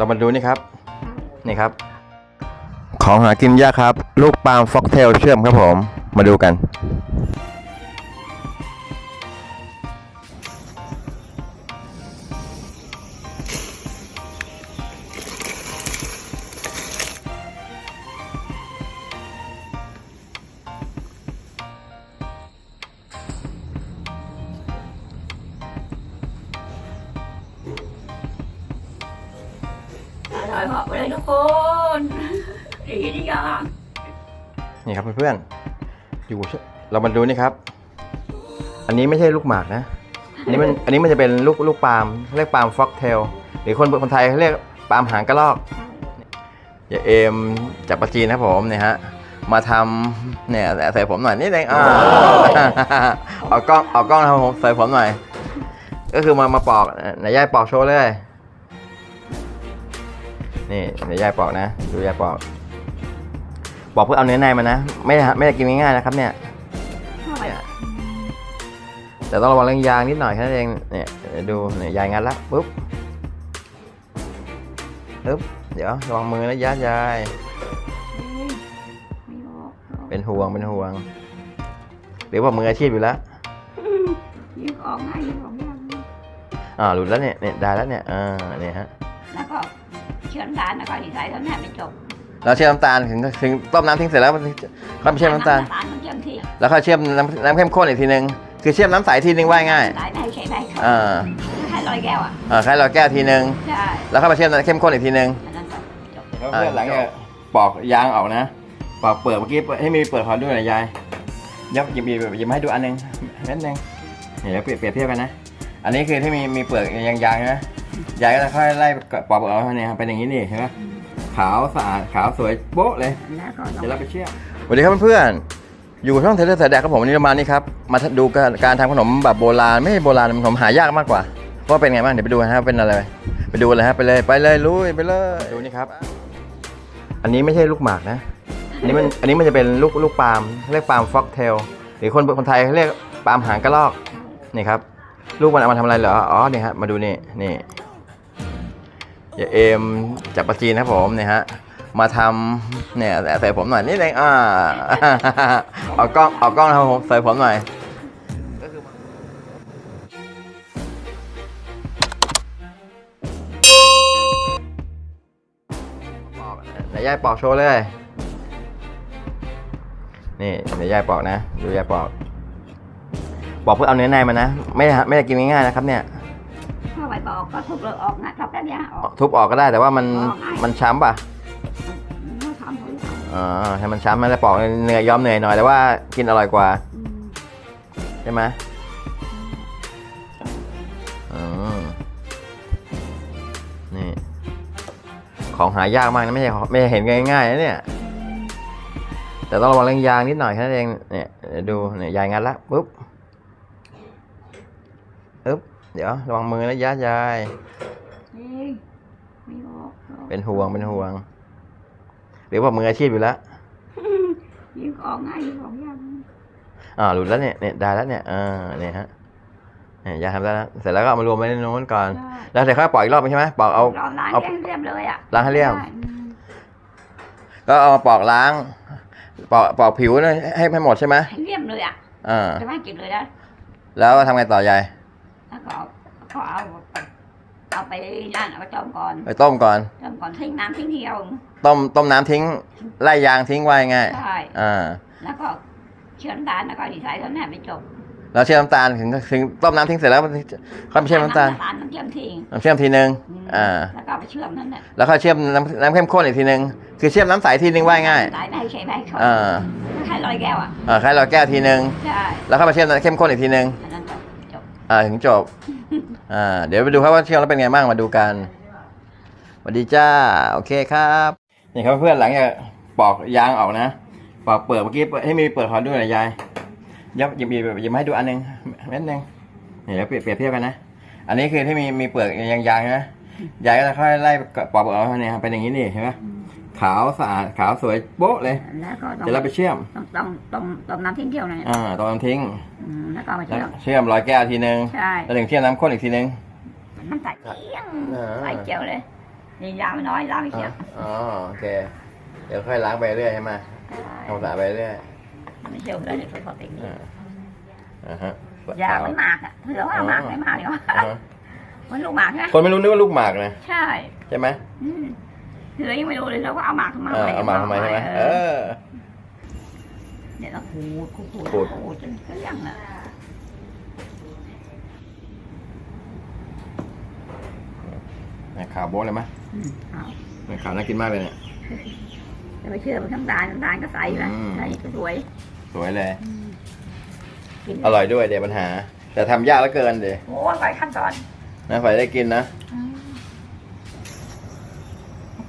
เรามาดูนี่ครับ นี่ครับ ของหากินยากครับ ลูกปาล์มฟ็อกเทลเชื่อมครับผม มาดูกัน ร่อยเหาะไปเลยทุกคนดีดีอย่างนี่ครับเพื่อนๆอยู่เรามาดูนี่ครับ อันนี้ไม่ใช่ลูกหมากนะอันนี้มันอันนี้มันจะเป็นลูกลูกปาล์มเรียกปาล์มฟ็อกเทลหรือคนคนไทยเขาเรียกปาล์มหางกระรอกอย่าเอมจากปาจีนนะผมเนี่ยฮะมาทำเนี่ยใส่ผมหน่อยนิดนึงอ่าเอากล้องเอากล้องนะครับผมใส่ผมหน่อย ก็คือมามาปอกไหนยายปอกโชว์เลย นี่เดี๋ยวยายปอกนะ ดูยายปอกบอกเพื่อเอาเนื้อในมานะ ไม่ได้ไม่ได้กินง่ายๆนะครับ เนี่ยแต่ต้องระวังเรื่องยางนิดหน่อยแค่นั้นเอง เนี่ยเดี๋ยวดูเนี่ยยายงัดแล้วปุ๊บปึ๊บ เดี๋ยวระวังมือนะยัดยาย เป็นห่วงเป็นห่วง หรือว่ามืออาชีพอยู่แล้วยิงออกง่ายยิงออกยากอ่าหลุดแล้วเนี่ยเนี่ยได้แล้วเนี่ยอ่าเนี่ยฮะแล้วก็ เชื่อมตาลแล้วก็ใส่แล้วแม่ไปจบเราเชื่อมน้ำตาลถึงถึงต้มน้ำทิ้งเสร็จแล้วก็ไปเชื่อมน้ำตาล ตาลมันเชื่อมที่แล้วก็เชื่อมน้ำน้ำเข้มข้นอีกทีนึง คือเชื่อมน้ำใสทีนึงว่ายง่ายสายไม่ใช่ไหมอ่าให้ลอยแก้วอะอ่าคล้ายเราแก้วทีนึง ใช่แล้วก็มาเชื่อมน้ำเข้มข้นอีกทีนึง อันนั้นจบเพื่อนหลังจากปอกยางออกนะปอกเปลือกเมื่อกี้ให้มีเปลือกขอด้วยหน่อยยายยับหยิบหยิบหยิบมาให้ดูอันหนึงเม็ดหนึงนี่เดี๋ยวเปรียบเปรียบเทียบกันนะ อันนี้คือที่มีมีเปลือกยางยางๆนะ ยายก็จะค่อยไล่ปอกเปลือกออกเนี่ยเป็นอย่างนี้นี่เห็นไหมขาวสะอาดขาวสวยโบ๊ะเลยแล้วก็เดี๋ยวเราไปเชื่อมสวัสดีครับเพื่อนๆอยู่กับช่องเทเลอร์แสดงครับผมวันนี้เรามานี่ครับมาดูการการทำขนมแบบโบราณไม่ใช่โบราณขนมหายากมากกว่าว่าเป็นไงบ้างเดี๋ยวไปดูนะครับเป็นอะไรไปดูเลยครับไปเลยไปเลยลุยไปเลยดูนี่ครับ อันนี้ไม่ใช่ลูกหมากนะอันนี้มันอันนี้มันจะเป็นลูกลูกปาล์มเรียกปาล์มฟ็อกเทลหรือคนคนไทยเขาเรียกปาล์มหางกระรอกนี่ครับลูกมันเอามาทำอะไรเหรออ๋อนี่ฮะมาดูนี่นี่ อย่าเอมจากปาจีนนะครับผมเนี่ยฮะมาทำเนี่ยใส่ผมหน่อยนิดนึงอ่าเอากล้องเอากล้องนะครับผมใส่ผมหน่อยไหนยายปอกโชว์เลย นี่เดี๋ยวยายปอกนะ ดูยายปอกบอกเพื่อเอาเนื้อในมานะ ไม่ได้ไม่ได้กินง่ายๆนะครับเนี่ย เข้าไปบอกก็ทุบเลยออกนะทับแป๊บเดียวออกทุบออกก็ได้แต่ว่ามันออกง่ายมันช้ำป่ะไม่ทำให้เราอ่าให้มันช้ำมันแล้วปอกเหนื่อยยอมเหนื่อยหน่อยแต่ว่ากินอร่อยกว่าอืมใช่ไหมอืมนี่ ของหายากมากนะไม่ใช่ของไม่ใช่เห็นกันง่ายๆนะเนี่ย แต่ต้องระวังเรื่องยางนิดหน่อยแค่นั้นเองเนี่ยเดี๋ยวดูเนี่ยยายงัดแล้วปุ๊บอึ๊บ เดี๋ยวระวังมือนะยัดยายเฮ้ยไม่ออกออกเป็นห่วงเป็นห่วง หรือว่ามืออาชีพอยู่แล้วยิงออกง่ายยิงออกยากอ่าหลุดแล้วเนี่ยเนี่ยได้แล้วเนี่ยอ่าเนี่ยฮะเนี่ยยายทำได้แล้วเสร็จแล้วก็เอามารวมไว้ในโน้นก่อนได้แล้วเสร็จค่อยปล่อยอีกรอบใช่ไหมปอกเอาเราล้างเอาให้เรียบเลยอะล้างให้เรียบได้อืมก็เอามาปอกล้าง ปอกปอกผิวนะให้ให้หมดใช่ไหมให้เรียบเลยอะอ่าจะไม่กินเลยนะแล้วทำไงต่อยาย แล้วก็เอาก็เอาเอาไปนั่นเอาไปต้มก่อนไปต้มก่อนต้มก่อนทิ้งน้ำทิ้งเดียวต้มต้มน้ำทิ้งไล่ยางทิ้งไว้ง่ายใช่อ่าแล้วก็เชื่อมตาลแล้วก็ใส่แล้วแม่ไปจบเราเชื่อมน้ำตาลถึงถึงต้มน้ำทิ้งเสร็จแล้วค่อยไปเชื่อมน้ำตาลตาลมันเชื่อมทิ้งน้ำเชื่อมทีนึงมอ่าแล้วก็เอาไปเชื่อมนั่นแหละแล้วค่อยเชื่อมน้ำน้ำเข้มข้นอีกทีนึงคือเชื่อมน้ำใสทีนึงว่ายง่ายสายไม่ใช่ไหมเขาอ่าให้ลอยแก้วอะอ่าคล้ายเราแก้วทีนึงใช่แล้วค่อยมาเชื่อมน้ำเข้มข้นอีกทีนึง อันนั้นจบจบอ่าถึงจบ อ่า เดี๋ยวไปดูครับว่าเชื่อมแล้วเป็นไงบ้างมาดูกันสวัสดีจ้า โอเคครับนี่ครับเพื่อนหลังจากปอกยางออกนะปอกเปลือกเมื่อกี้ให้มีเปลือกขอด้วยหน่อยยายยับหยิบหยิบหยิบมาให้ดูอันหนึงเม็ดหนึงนี่เดี๋ยวเปรียบเปรียบเทียบกันนะอันนี้คือที่มีมีเปลือกยางยางๆนะยายก็จะค่อยไล่ปอกเปลือกออกเนี่ยเป็นอย่างนี้นี่เห็นไหม ขาวสะอาดขาวสวยโบ๊ะเลยแล้วก็ต้องเดี๋ยวเราไปเชื่อมต้องต้องต้องต้องน้ำทิ้งเดียวหน่อยอ่าตอนน้ำทิ้งอืมแล้วก็เอามาแล้วเชื่อมเชื่อมร้อยแก้วทีนึงใช่แล้วถึงเชื่อมน้ำข้นอีกทีนึงมันใส่เจียงอ่าใส่เจียวเลยนี่ยางไม่น้อยล้างไม่เขียวอ๋อโอเค เดี๋ยวค่อยล้างไปเรื่อยใช่ไหมทำความสะอาดไปเรื่อยไม่เขียวเลยเนี่ยปกติอ่าอ่าฮะยางไม่มากอะถือว่าหมากไม่มากเนาะอ่าฮะมันลูกหมากใช่ไหมคนไม่รู้นึกว่าลูกหมากนะใช่ใช่ไหมอืม ถือยังไม่รู้เลยเราก็เอาหมากทำไมเออเอาหมากทำไมใช่ไหมเออเนี่ยเราขูดขูดขูดขูด ขูดจนเกลี้ยงอะเนี่ยขาวโบ๊ทเลยไหมอืมเอาเนี่ยขาวน่ากินมากเลยเนี่ย จะไม่เชื่อมันน้ำตาลน้ำตาลก็ใส่ละอืม ใส่ก็สวยสวยเลย กินอร่อยด้วยเดี๋ยวปัญหา แต่ทำยากเหลือเกินเดี๋ยวโอ้ยหลายขั้นตอนนะฝ่ายได้กินนะ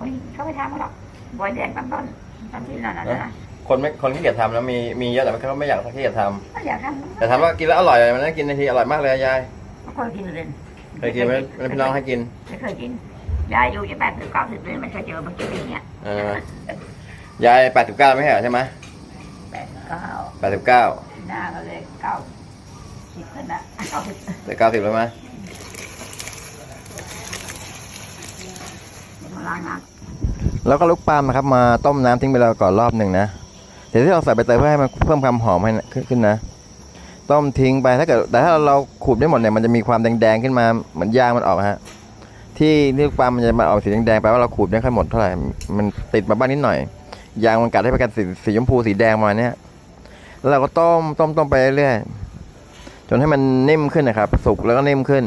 อืมเขาไม่ทำหรอกบอยแดงตอนต้นตอนที่นั่นน่ะนะคนไม่คนขี้เกียจทำนะมีมีเยอะแต่เขาไม่อยากขี้เกียจทก็อยากทำำแต่ทำว่ากินแล้วอร่อยมันน่ากินนาทีอร่อยมากเลยยายไม่เคยกินเลยเคยกินไหมพี่น้องให้กินไม่เคยกินยายอายู่จะแปดสิบเก้าสิบเลยไม่เคยเจอมันกินอย่างเงี้ยเออยายแปดสิบเก้าไม่ใช่เหรอใช่ไหมแปดเก้าแปดสิบเก้าหน้าก็เลยเก้าสิบกันนะเก้าสิบแต่เก้าสิบแล้วไหมมาล้างน้ แล้วก็ลูกปลามนะครับมาต้มน้ำทิ้งไปแล้วก่อนรอบหนึ่งนะเดี๋ยวที่เราใส่ใบเตยเพื่อให้มันเพิ่มความหอมให้ขึ้นนะ ต้มทิ้งไปถ้าเกิดแต่ถ้าเราขูดได้หมดเนี่ยมันจะมีความแดงๆขึ้นมาเหมือนยางมันออกฮะที่ที่ลูกปลามันจะมาออกสีแดงๆแปลว่าเราขูดไม่ค่อยหมดเท่าไหร่มันติดมาบ้างนิดหน่อย ยางมันกัดให้ไปกันสีสีชมพูสีแดงมาเนี้ยแล้วเราก็ต้มต้มต้มไปเรื่อยๆจนให้มันนิ่มขึ้นนะครับ สุกแล้วก็นิ่มขึ้น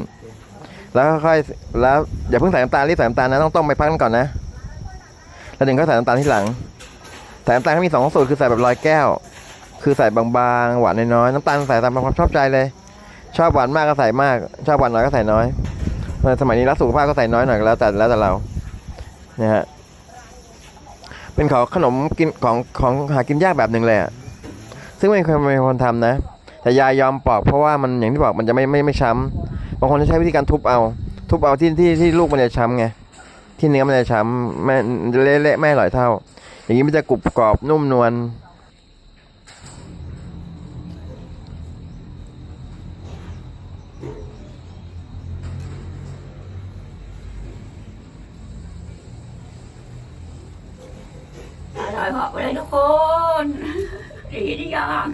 แล้วค่อยๆแล้วอย่าเพิ่งใส่น้ำตาลรีบใส่น้ำตาลนะต้องต้มไปพักก่อนนะ แล้วถึงก็ใส่น้ำตาลที่หลังใส่น้ำตาลก็มีสองสูตรคือใส่แบบลอยแก้ว คือใส่บางๆหวานน้อยๆน้ำตาลใส่ตามความชอบใจเลย ชอบหวานมากก็ใส่มาก ชอบหวานน้อยก็ใส่น้อยสมัยนี้รักสุขภาพก็ใส่น้อยหน่อยแล้วแต่แล้วแต่เราเนี่ยฮะเป็นของขนมกินของของหากินยากแบบหนึ่งเลยอะซึ่งไม่เคยมีคนทำนะ แต่ยายยอมปอกเพราะว่ามันอย่างที่บอกมันจะไม่ไม่ไม่ช้ำบางคนจะใช้วิธีการทุบเอา ทุบเอาที่ที่ที่ลูกมันจะช้ำไง ที่เนื้อมันจะช้ำไม่เละๆไม่อร่อยเท่า อย่างนี้มันจะกรุบกรอบนุ่มนวลอร่อยเหาะไปเลยทุกคนดีที่ยาง